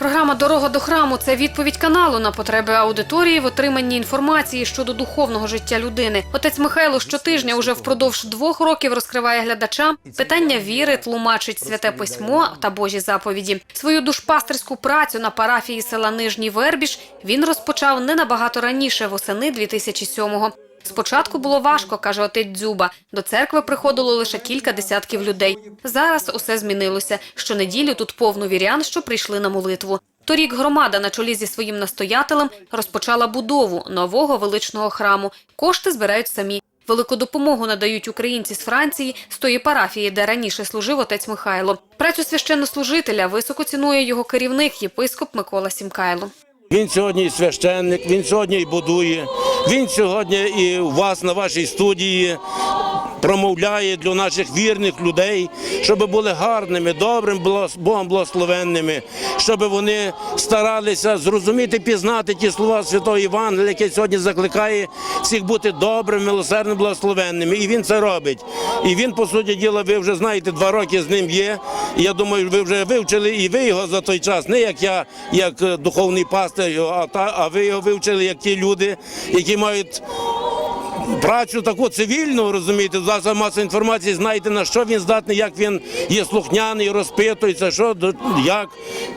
Програма Дорога до храму це відповідь каналу на потреби аудиторії в отриманні інформації щодо духовного життя людини. Отець Михайло щотижня уже впродовж двох років розкриває глядачам питання віри, тлумачить святе письмо та Божі заповіді. Свою душпастерську працю на парафії села Нижній Вербіж він розпочав не набагато раніше, восени 2007-го. Спочатку було важко, каже отець Дзюба. До церкви приходило лише кілька десятків людей. Зараз усе змінилося. Щонеділю тут повно вірян, що прийшли на молитву. Торік громада на чолі зі своїм настоятелем розпочала будову нового величного храму. Кошти збирають самі. Велику допомогу надають українці з Франції з тої парафії, де раніше служив отець Михайло. Працю священнослужителя високо цінує його керівник, єпископ Микола Сімкайло. Він сьогодні священник, він сьогодні і будує. Він сьогодні і у вас на вашій студії промовляє для наших вірних людей, щоб були гарними, благос- Богом благословенними, щоб вони старалися зрозуміти, пізнати ті слова Святого Євангелія, яке сьогодні закликає всіх бути добрими, милосердними, благословенними. І він це робить. І він, по суті діла, ви вже знаєте, два роки з ним є. І я думаю, ви вже вивчили і ви його за той час, не як я, як е, духовний пастир, а ви його вивчили як ті люди, які мають працю таку цивільну, розумієте, засоб масової інформації, знаєте, на що він здатний, як він є слухняний, розпитується, що як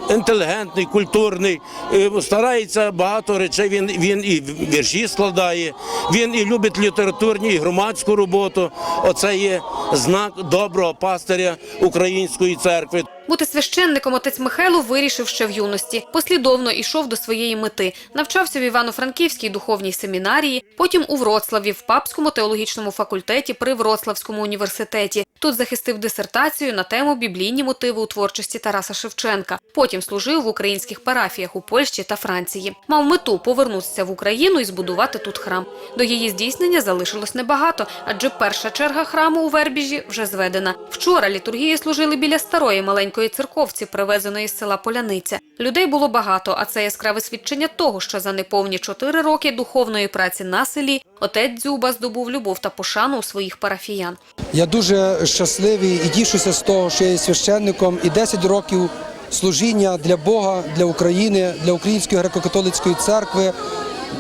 інтелігентний, культурний, е, старається багато речей. Він, він і вірші складає, він і любить літературні, і громадську роботу. Оце є знак доброго пастиря української церкви. Бути священником отець Михайло вирішив ще в юності. Послідовно ішов до своєї мети. Навчався в Івано-Франківській духовній семінарії, потім у Вроцлаві в Папському теологічному факультеті при Вроцлавському університеті. Тут захистив дисертацію на тему біблійні мотиви у творчості Тараса Шевченка. Потім служив в українських парафіях у Польщі та Франції. Мав мету повернутися в Україну і збудувати тут храм. До її здійснення залишилось небагато, адже перша черга храму у Вербіжі вже зведена. Вчора літургії служили біля старої маленької церковці, привезеної з села Поляниця. Людей було багато, а це яскраве свідчення того, що за неповні чотири роки духовної праці на селі отець Дзюба здобув любов та пошану у своїх парафіян. Я дуже щасливий і тішуся з того, що я є священником і 10 років служіння для Бога, для України, для Української греко-католицької церкви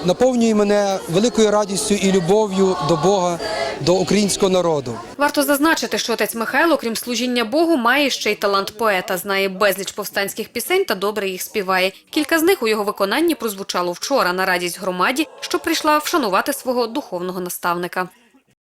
наповнює мене великою радістю і любов'ю до Бога, до українського народу. Варто зазначити, що отець Михайло, крім служіння Богу, має ще й талант поета, знає безліч повстанських пісень та добре їх співає. Кілька з них у його виконанні прозвучало вчора на радість громаді, що прийшла вшанувати свого духовного наставника.